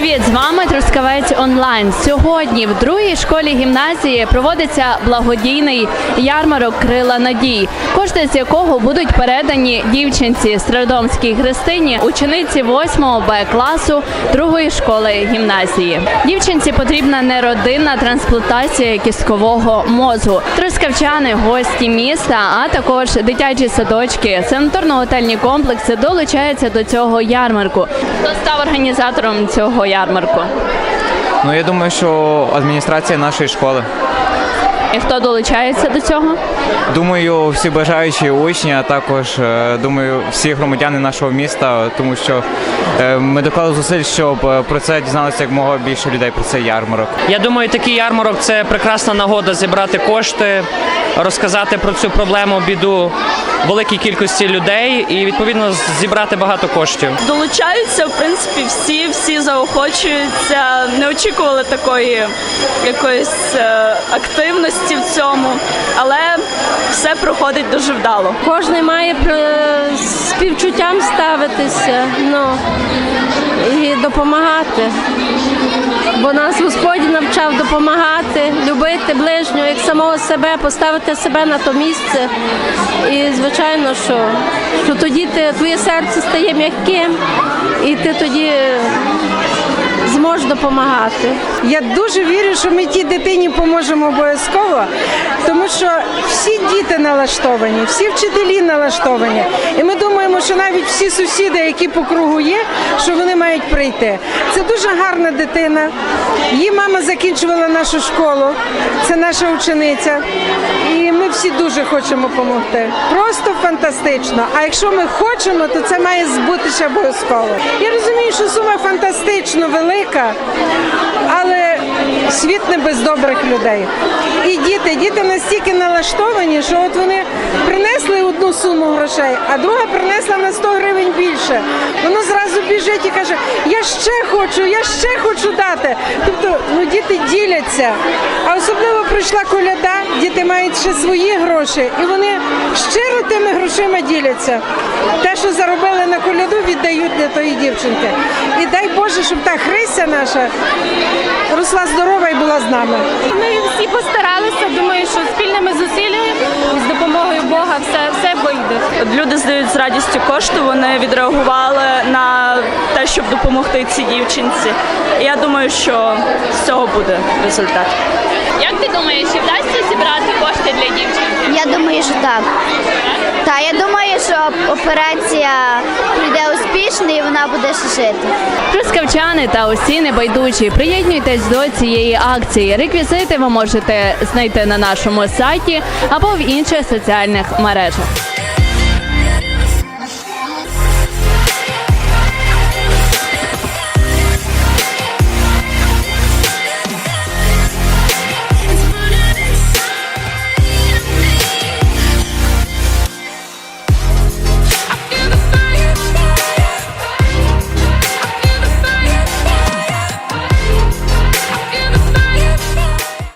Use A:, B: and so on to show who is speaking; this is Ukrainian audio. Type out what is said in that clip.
A: привіт! З вами Трускавець онлайн. Сьогодні в другій школі гімназії проводиться благодійний ярмарок Крила Надій, кошти з якого будуть передані дівчинці Страдомській Христині, учениці 8 Б класу другої школи гімназії. Дівчинці потрібна неродинна трансплантація кісткового мозку. Трускавчани, гості міста, а також дитячі садочки, санаторно-готельні комплекси долучаються до цього ярмарку. Хто став організатором цього ярмарку?
B: Ну я думаю, що адміністрація нашої школи.
A: І хто долучається до цього?
B: Думаю, всі бажаючі учні, а також е, думаю, всі громадяни нашого міста, тому що е, ми доклали зусиль, щоб е, про це дізналося як мого більше людей про цей ярмарок.
C: Я думаю, такий ярмарок це прекрасна нагода зібрати кошти, розказати про цю проблему, біду великій кількості людей і відповідно зібрати багато коштів.
D: долучаються, в принципі, всі, всі заохочуються. Не очікували такої якоїсь е, активності в цьому, але все проходить дуже вдало.
E: Кожен має е, співчуттям ставитися ну, і допомагати. Бо нас Господь навчав допомагати, любити ближнього, як самого себе, поставити себе на то місце. І звичайно, що, що тоді ти, твоє серце стає м'яким, і ти тоді зможеш допомагати.
F: Я дуже вірю, що ми тій дитині поможемо обов'язково, тому що всі діти налаштовані, всі вчителі налаштовані. І ми думаємо, що навіть всі сусіди, які по кругу є, що вони мають прийти. Це дуже гарна дитина. Її мама закінчувала нашу школу, це наша учениця. І ми всі дуже хочемо допомогти. Просто фантастично. А якщо ми хочемо, то це має збутися обов'язково. Я розумію, що сума фантастично велика, але світ не без добрих людей. І діти, діти настільки налаштовані, що от вони суму грошей, а друга принесла на 100 гривень більше. Воно зразу біжить і каже: Я ще хочу, я ще хочу дати. Тобто, ну діти діляться. А особливо прийшла коляда, діти мають ще свої гроші, і вони щиро тими грошима діляться. Те, що заробили на коляду, віддають для тої дівчинки. І дай Боже, щоб та Христя наша росла здорова і була з нами.
E: Ми всі постаралися, думаю, що спільними зусиллями все
D: люди здають з радістю кошти, вони відреагували на те, щоб допомогти цій дівчинці. І я думаю, що з цього буде результат.
A: Як ти думаєш, чи вдасться зібрати кошти для дівчинки?
G: Я думаю, що так. Та я думаю, що операція прийде успішно і вона буде ще жити.
A: Трускавчани та усі небайдужі, приєднуйтесь до цієї акції. Реквізити ви можете знайти на нашому сайті або в інших соціальних мережах.